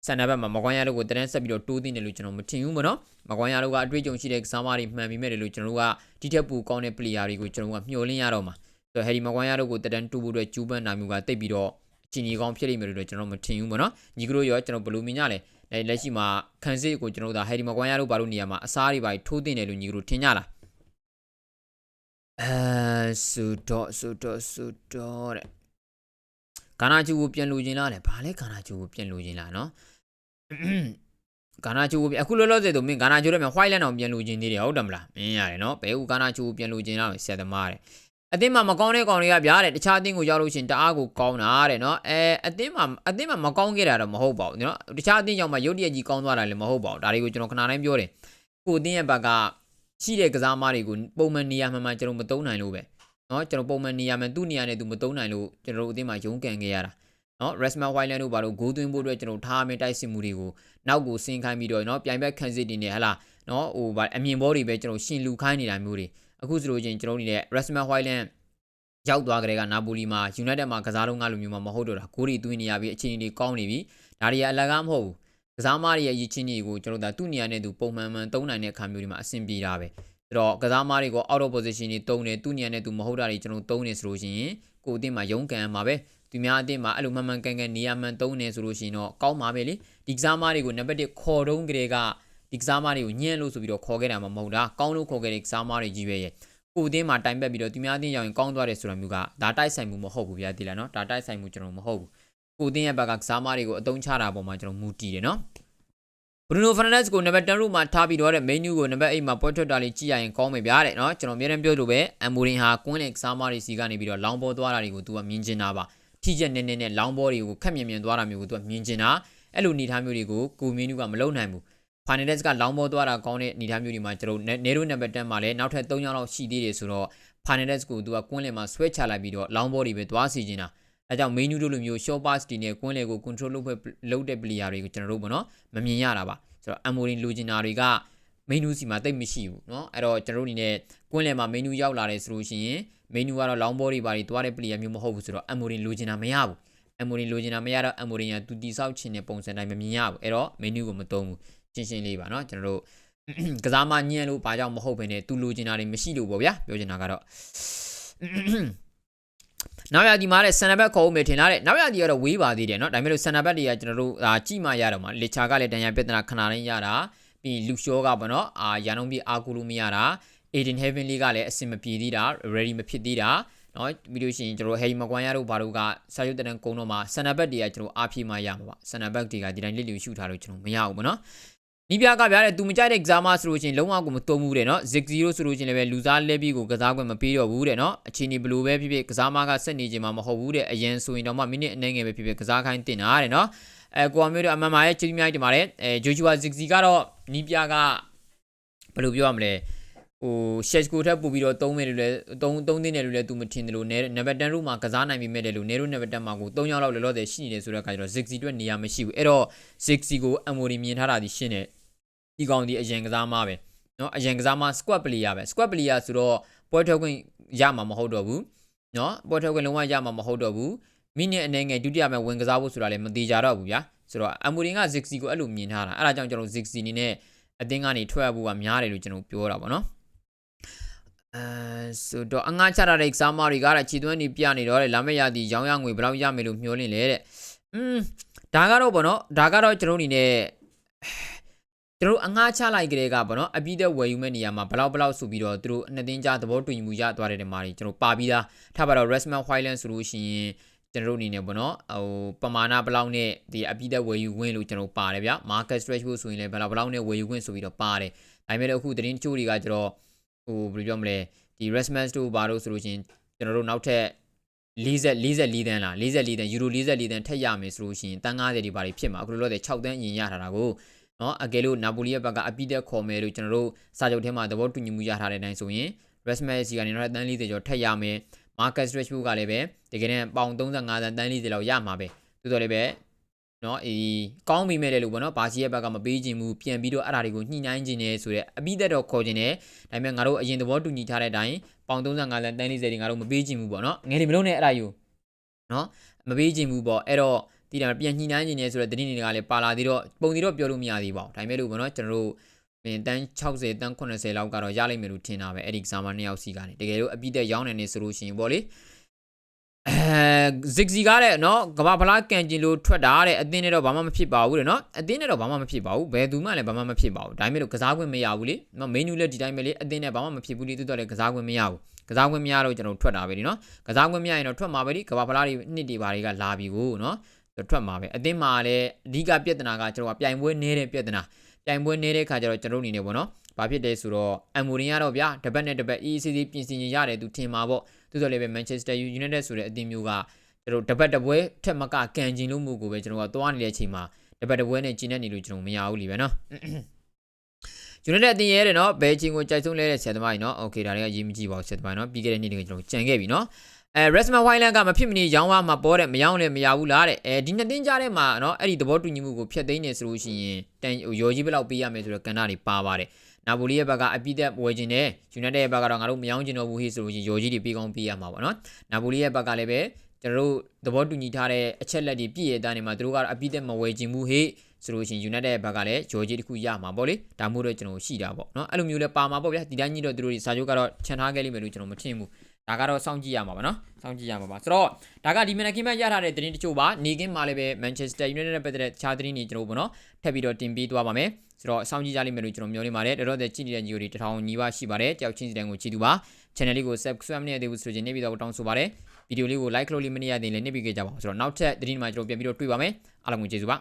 ဆန်နဘက်မှာမကွမ်းရတို့ကိုတန်းဆက်ပြီးတော့တိုးသိနေလို့ကျွန်တော်မထင်ဘူးဗောနော်မကွမ်းရတို့ကအတွေ့အကြုံရှိတဲ့ကစားမတွေမှန်ပြီးမဲ့တယ်လို့ကျွန်တော်တို့ကဒီထက်ပိုကောင်းတဲ့ player တွေကိုကျွန်တော်ကမျှော်လင့်ရတော့မှာဆိုတော့ဟယ်ဒီမကွမ်းရတို့ကိုတန်းတူဖို့အတွက်ကျူးပန်းနာမျိုးကတိတ်ပြီးတော့အချင်းကြီးကောင်းဖြစ်လိမ့်မယ်လို့ကျွန်တော်မထင်ဘူးဗောနော်ညီကတို့ရောကျွန်တော်ဘယ်လိုမြင်ကြလဲလက်ရှိမှာခန်းစစ်ကိုကျွန်တော်တို့ဒါဟယ်ဒီမကွမ်းရတို့ဘာလို့နေရာမှာအစားတွေပါထိုးသိနေလို့ညီကတို့ထင်ကြလား အဲဆူတော့ဆူတော့ဆူတော့တဲ့ကာနာချူကိုပြန်လူချင်းလားလေဘာလဲကာနာချူကိုပြန်လူချင်းလားနော်ကာနာချူကိုအခုလောလောဆယ်တော့မင်းကာနာချူရဲ့မြန် white line အောင်ပြန်လူချင်းသေးတယ်ဟုတ်တယ်မလားမင်းရတယ်နော်ဘဲဦးကာနာချူကိုပြန်လူချင်းလားဆရာသမားတဲ့အသင်းမှာမကောင်းတဲ့ကောင်တွေကဗျာတဲ့တခြားအသင်းကိုရောက်လို့ရှင်တအားကိုကောင်းတာတဲ့နော်အဲအသင်းမှာအသင်းမှာမကောင်းခဲ့တာတော့မဟုတ်ပါဘူးနော်တခြားအသင်းကြောင့်မှရုတ်တရက်ကြီးကောင်းသွားတာလည်းမဟုတ်ပါဘူးဒါတွေကိုကျွန်တော်ခဏတိုင်းပြောတယ်ကိုအသင်းရဲ့ဘက်က ရှိတဲ့ကစားမတွေကိုပုံမှန်နေရာမှမှကျွန်တော်မသုံးနိုင်လို့ပဲเนาะကျွန်တော်ပုံမှန်နေရာမှသူ့နေရာနဲ့သူမသုံးနိုင်လို့ကျွန်တော်တို့အသင်းမှာရုန်းကန်ခဲ့ရတာเนาะ Resma Wildland တို့ဘာလို့ဂိုးသွင်းဖို့အတွက်ကျွန်တော်ထားမယ်တိုက်စစ်မှုတွေကိုနောက်ကိုဆင်းခိုင်းပြီးတော့เนาะပြိုင်ဘက်ခန်းစစ်တွေနဲ့ဟလာเนาะဟိုဗာအမြင်ဘောတွေပဲကျွန်တော်ရှင်လူခိုင်းနေတာမျိုးတွေအခုဆိုလို့ချင်းကျွန်တော်နေတဲ့ Resma Wildland ရောက်သွားကြတဲ့ကနာပိုလီမှာ United မှာကစားလုံးကလိုမျိုးမှမဟုတ်တော့တာဂိုးတွေသွင်းနေရပြီးအခြေအနေတွေကောင်းနေပြီဒါတွေကအလကားမဟုတ်ဘူး ကစားမတွေရဲ့ရည်ချင်းတွေကိုကျွန်တော်တို့သူ့နေရာနဲ့သူပုံမှန်မှန်သုံးနိုင်တဲ့အခါမျိုးတွေမှာအဆင်ပြေတာပဲဆိုတော့ကစားမတွေကို out of position တွေတုံးတယ်သူ့နေရာနဲ့သူမဟုတ်တာတွေကျွန်တော်တုံးနေဆိုလို့ရှိရင်ကိုအတင်းမှာရုန်းကန်မှာပဲသူများအတင်းမှာအဲ့လိုမှန်မှန်ကန်ကန်နေရာမှန်တုံးနေဆိုလို့ရှိရင်တော့ကောင်းပါပဲလေဒီကစားမတွေကိုနံပါတ်1ခေါ်တုံးကလေးကဒီကစားမတွေကိုညံ့လို့ဆိုပြီးတော့ခေါ်ခဲ့တာမှမဟုတ်တာကောင်းလို့ခေါ်ခဲ့တဲ့ကစားမတွေကြီးပဲရဲ့ကိုအတင်းမှာတိုင်ပက်ပြီးတော့သူများအတင်းရောက်ရင်ကောင်းသွားတယ်ဆိုတာမျိုးကဒါတိုက်ဆိုင်မှုမဟုတ်ဘူးဗျာဒီလားနော်ဒါတိုက်ဆိုင်မှုကျွန်တော်မဟုတ်ဘူး ကိုသင်းရဲ့ဘက်ကကစားမတွေကိုအသုံးချတာပေါ်မှာကျွန်တော်မူတည်တယ်နော်ဘရူနိုဖာနန်ဒက်စ်ကိုနံပါတ်10ရူမှာထားပြီးတော့တဲ့ menu ကိုနံပါတ်8မှာပွဲထွက်တာလေးကြည့်ရရင်ကောင်းမယ်ဗျာတဲ့နော်ကျွန်တော်အများအားပြောလို့ပဲအမ်မိုရင်ဟာကွင်းလင်ကစားမတွေစီကနေပြီးတော့လောင်းဘောသွားတာတွေကိုသူကမြင်ကျင်တာပါထိချက်နေနေနဲ့လောင်းဘောတွေကိုခက်မြင်မြင်သွားတာမျိုးကိုသူကမြင်ကျင်တာအဲ့လိုနေသားမျိုးတွေကိုကိုမင်းနူကမလုံနိုင်ဘူးဖာနန်ဒက်စ်ကလောင်းဘောသွားတာကောင်းတဲ့နေသားမျိုးတွေမှာကျွန်တော်နေရိုးနံပါတ်10မှာလည်းနောက်ထပ်3ယောက်လောက်ရှိသေးတယ်ဆိုတော့ဖာနန်ဒက်စ်ကိုသူကကွင်းလင်မှာဆွဲချလိုက်ပြီးတော့လောင်းဘောတွေပဲသွားစီကျင်တာ အဲကြောင့် menu တို့လိုမျိုး short pass တွေနဲ့ကွင်းလယ်ကို control လုပ်ဖွဲ့လုပ်တဲ့ player တွေကိုကျွန်တော်တို့ပေါ့နော်မမြင်ရတာပါဆိုတော့ Amorin လိုချင်တာတွေက menu စီမှာတိတ်မရှိဘူးเนาะအဲ့တော့ကျွန်တော်တို့အနေနဲ့ကွင်းလယ်မှာ menu ရောက်လာတယ်ဆိုလို့ရှိရင် menu ကတော့ long ball တွေပါတွေသွားတဲ့ player မျိုးမဟုတ်ဘူးဆိုတော့ Amorin လိုချင်တာမရဘူး Amorin လိုချင်တာမရတော့ Amorin ကသူတီဆောက်ချင်တဲ့ပုံစံတိုင်းမမြင်ရဘူးအဲ့တော့ menu ကိုမသုံးဘူးရှင်းရှင်းလေးပါเนาะကျွန်တော်တို့ကစားမညံ့လို့ဘာကြောင့်မဟုတ်ဘဲနဲ့သူလိုချင်တာတွေမရှိလို့ပေါ့ဗျာပြောချင်တာကတော့ နောက်ရာဒီမှာတဲ့ဆန်နဘက်ခေါ်ဦးမယ်ထင်လားတဲ့နောက်ရာဒီကတော့ဝေးပါသေးတယ်နော်ဒါပေမဲ့လို့ဆန်နဘက်တွေကကျွန်တော်တို့အာကြည့်မှရတော့မှာလေချာကလည်းတန်ရပြဿနာခဏတိုင်းရတာပြီးလူလျှောကပေါ့နော်အာရန်ုံပြီးအာကူလို့မရတာ Aiden Heavenly ကလည်းအဆင်မပြေသေးတာ ready မဖြစ်သေးတာနော်ပြီးလို့ရှိရင်ကျွန်တော် Harry Maguire တို့ဘာတို့ကစာရုပ်တန်ကုန်းတော့မှာဆန်နဘက်တွေကကျွန်တော်အားပြေးမှရမှာပါဆန်နဘက်တွေကဒီတိုင်းလစ်လျူရှုထားလို့ကျွန်တော်မရဘူးပေါ့နော် နီးပြကဗျာတဲ့သူမကြိုက်တဲ့ကစားမဆိုလို့ချင်းလုံးဝကိုမတုံးဘူးတဲ့နော်0 0ဆိုလို့ချင်းလည်းပဲလူစားလက်ပြီးကိုကစားခွင့်မပေးတော့ဘူးတဲ့နော်အချိန်ဒီဘလိုပဲဖြစ်ဖြစ်ကစားမကဆက်နေခြင်းမှာမဟုတ်ဘူးတဲ့အရင်ဆိုရင်တော့မှမိနစ်အနည်းငယ်ပဲဖြစ်ဖြစ်ကစားခိုင်းတင်တာတဲ့နော်အဲကိုအမျိုးတို့အမှန်မှာရဲ့ချင်းမြိုက်တင်ပါတယ်အဲဂျိုဂျူဝါ0 0ကတော့နီးပြကဘယ်လိုပြောရမလဲဟို share ကိုထပ်ပို့ပြီးတော့3မယ်လို့လည်း3 3သိန်းတယ်လို့လည်း तू မထင်တယ်လို့ number 10 room မှာကစားနိုင်ပြီမဲ့တယ်လို့ nero number 10မှာကို3ယောက်လောက်လောလောဆယ်ရှိနေတယ်ဆိုတော့အခါကျတော့0 0အတွက်နေရာမရှိဘူးအဲ့တော့0 0ကို Amori မြင်ထားတာဒီရှင်းတယ် ဒီကောင်ဒီအရင်ကစားမပဲเนาะအရင်ကစားမ squad player ပဲ squad player ဆိုတော့ပွဲထွက်ခွင့်ရမှာမဟုတ်တော့ဘူးเนาะပွဲထွက်ခွင့်လုံးဝရမှာမဟုတ်တော့ဘူးမိနစ်အနေငယ်ဒုတိယမဲ့ဝင်ကစားဖို့ဆိုတာလည်းမသေးကြတော့ဘူးဗျာဆိုတော့အမူရင်က60ကိုအဲ့လိုမြင်ထားတာအဲ့ဒါကြောင့်ကျွန်တော်60အနေနဲ့အသင်းကနေထွက်ရဖို့ကများတယ်လို့ကျွန်တော်ပြောတာပေါ့နော်အဲဆိုတော့အငှားချတာတဲ့ exam တွေကတော့ခြေသွင်းနေပြနေတော့လေလာမယ့်ရသည်ရောင်းရငွေဘယ်လောက်ရမယ်လို့မျှော်လင့်လဲတဲ့อืมဒါကတော့ဗောနော်ဒါကတော့ကျွန်တော်အနေနဲ့ကျွန် တော်အငှားချလိုက်ကြတဲ့ကဗောနော်အပြီးသက်ဝယ်ယူမဲ့နေရာမှာဘလောက်ဘလောက်ဆိုပြီးတော့သူတို့နှစ်သိန်းကြားသဘောတူညီမှုရသွားတဲ့နေရာမှာကျွန်တော်ပါပြီးသားထားပါတော့ Resman Highland ဆိုလို့ရှိရင်ကျွန်တော်တို့အနေနဲ့ပေါ့နော်ဟိုပမာဏဘလောက်နဲ့ဒီအပြီးသက်ဝယ်ယူခွင့်လို့ကျွန်တော်ပါတယ်ဗျ market stretch ဖို့ဆိုရင်လည်းဘလောက်ဘလောက်နဲ့ဝယ်ယူခွင့်ဆိုပြီးတော့ပါတယ်ဒါပေမဲ့အခုသတင်းတချို့တွေကကျတော့ဟိုဘယ်လိုပြောမလဲဒီ Resman တို့ဘာလို့ဆိုလို့ရှိရင်ကျွန်တော်တို့နောက်ထပ်40 44တန်းလား44တန်းယူရို44တန်းထက်ရမယ်ဆိုလို့ရှိရင်တန်း90ဒီဘာတွေဖြစ်မှာအခုလောလောဆယ်6တန်းအရင်ရထားတာကို နော်အကယ်လို့နာပိုလီရဲ့ဘက်ကအပိတက်ခေါ်မယ်လို့ကျွန်တော်တို့စာချုပ်ထဲမှာသဘောတူညီမှုရထားတဲ့အတိုင်းဆိုရင် Rasmus ကြီးကနေတော့တန်း40ကျော်ထက်ရမယ် Marcus Rashford ကလည်းပဲတကယ်တမ်းပေါင်35တန်းတန်း40လောက်ရမှာပဲသို့တော်လည်းပဲနော်အေးကောင်းပြီမဲ့တယ်လို့ပေါ့နော်ဘာစီရဲ့ဘက်ကမပေးခြင်းဘူးပြန်ပြီးတော့အဲ့ဒါတွေကိုညှိနှိုင်းခြင်းနဲ့ဆိုတော့အပိသက်တော့ခေါ်ခြင်းနဲ့ဒါပေမဲ့ငါတို့အရင်သဘောတူညီထားတဲ့အတိုင်းပေါင်35လန်တန်း40တွေငါတို့မပေးခြင်းဘူးပေါ့နော်ငယ်ဒီမလုံးနဲ့အဲ့ဒါယူနော်မပေးခြင်းဘူးပေါ့အဲ့တော့ တည်းပြန်ညှိနှိုင်းခြင်းနဲ့ဆိုတဲ့တင်းတွေကလည်းပါလာသေးတော့ပုံတီတော့ပြောလို့မရသေးပါဘူးဒါပေမဲ့လို့ပေါ့နော်ကျွန်တော်တို့မင်းတန်း60တန်း80လောက်ကတော့ရလိမ့်မယ်လို့ထင်တာပဲအဲ့ဒီ exam နှစ်ယောက်စီကနေတကယ်လို့အပြည့်တက်ရောင်းနေနေဆိုလို့ရှိရင်ပေါ့လေအဲဇစ်ဇီကားတဲ့နော်ကဘာဖလားကန်ကျင်လို့ထွက်တာတဲ့အတင်းနဲ့တော့ဘာမှမဖြစ်ပါဘူးတဲ့နော်အတင်းနဲ့တော့ဘာမှမဖြစ်ပါဘူးဘယ်သူမှလည်းဘာမှမဖြစ်ပါဘူးဒါပေမဲ့လို့ကစားခွင့်မရဘူးလေနော်မင်းနူလည်းဒီတိုင်းပဲလေအတင်းနဲ့ဘာမှမဖြစ်ဘူးလေတူတော့လည်းကစားခွင့်မရဘူးကစားခွင့်မရတော့ကျွန်တော်ထွက်တာပဲဒီနော်ကစားခွင့်မရရင်တော့ထွက်မှာပဲဒီကဘာဖလားတွေနှစ်တွေဘာတွေကလာပြီကိုနော် ထွက်မှာပဲအတင်းမှာလည်းအဓိကပြဿနာကကျွန်တော်ကပြိုင်ပွဲနေတဲ့ပြဿနာပြိုင်ပွဲနေတဲ့ခါကျတော့ကျွန်တော်အနေနဲ့ပေါ့နော်ဘာဖြစ်လဲဆိုတော့အမ်မိုရင်ကတော့ဗျာတပတ်နဲ့တပတ် ECC ပြင်ဆင်ရင်ရတယ်သူထင်မှာပေါ့သူဆိုလည်းပဲ Manchester United ဆိုတဲ့အသင်းမျိုးကကျွန်တော်တပတ်တပွဲထက်မကကန်ကျင်လို့မှုကိုပဲကျွန်တော်ကသွားနေတဲ့အချိန်မှာတပတ်တပွဲနဲ့ကျင်းနေနေလို့ကျွန်တော်မရဘူးလीပဲနော် United အသင်းရဲတယ်နော်ဘယ်ချင်းကိုကြိုက်ဆုံးလဲတဲ့ဆယ်သမားကြီးနော်โอเคဒါတွေကရေးမကြည့်ပါဘူးဆယ်သမားနော်ပြီးခဲ့တဲ့နေ့တွေကကျွန်တော်ကြံခဲ့ပြီနော် အဲ Resman Highland ကမဖြစ်မနေရောင်းဝမှာပေါ်တဲ့မရောင်းလည်းမရဘူးလားတဲ့အဲဒီနှစ်တင်းကြားထဲမှာเนาะအဲ့ဒီသဘောတူညီမှုကိုဖျက်သိမ်းနေဆိုလို့ရှိရင်တန်ရော်ကြီးဘယ်လောက်ပေးရမယ်ဆိုတော့ကဏ္ဍတွေပါပါတယ်နာပိုလီရဲ့ဘက်ကအပိသက်ဝယ်ခြင်းနဲ့ United ရဲ့ဘက်ကတော့ငါတို့မရောင်းချင်တော့ဘူးဟေ့ဆိုလို့ရှိရင်ရော်ကြီးတွေပေးကောင်းပေးရမှာပေါ့နော်နာပိုလီရဲ့ဘက်ကလည်းပဲကျွန်တော်တို့သဘောတူညီထားတဲ့အချက်လက်တွေပြည့်ရတဲ့နေမှာသူတို့ကတော့အပိသက်မဝယ်ခြင်းဘူးဟေ့ဆိုလို့ရှိရင် United ရဲ့ဘက်ကလည်းဂျော်ဂျီတခုရမှာပေါ့လေဒါမှမဟုတ်တော့ကျွန်တော်ရှိတာပေါ့เนาะအဲ့လိုမျိုးလဲပါမှာပေါ့ဗျာဒီတိုင်းကြီးတော့သူတို့စာချုပ်ကတော့ခြံထားခဲ့လိမ့်မယ်လို့ကျွန်တော်မထင်ဘူး ဒါကတော့စောင့်ကြည့်ရမှာပါနော်စောင့်ကြည့်ရမှာပါဆိုတော့ဒါကဒီမနက်ခင်းမှရထားတဲ့သတင်းတချို့ပါနေကင်းမှာလည်းပဲ Manchester United နဲ့ပတ်သက်တဲ့တခြားသတင်းတွေကျွန်တော်ပေါ့နော်ထပ်ပြီးတော့တင်ပေးသွားပါမယ်ဆိုတော့စောင့်ကြည့်ကြလိမ့်မယ်လို့ကျွန်တော်မျှော်လင့်ပါတယ်တော်တော်တဲ့ကြည့်နေတဲ့ညီကိုတွေတထောင်ညီးပါရှိပါတယ်တယောက်ချင်းစီတိုင်းကိုကြည့်သူပါ channel လေးကို subscribe မလုပ်သေးဘူးဆိုရင်နေပြီးတော့တောင်းဆိုပါတယ်ဗီဒီယိုလေးကို like လုပ်လို့မနေရသေးရင်လည်းနှိပ်ပြီးကြပါအောင်ဆိုတော့နောက်ထပ်သတင်းမှာကျွန်တော်ပြန်ပြီးတော့တွေ့ပါမယ်အားလုံးကိုကျေးဇူးပါ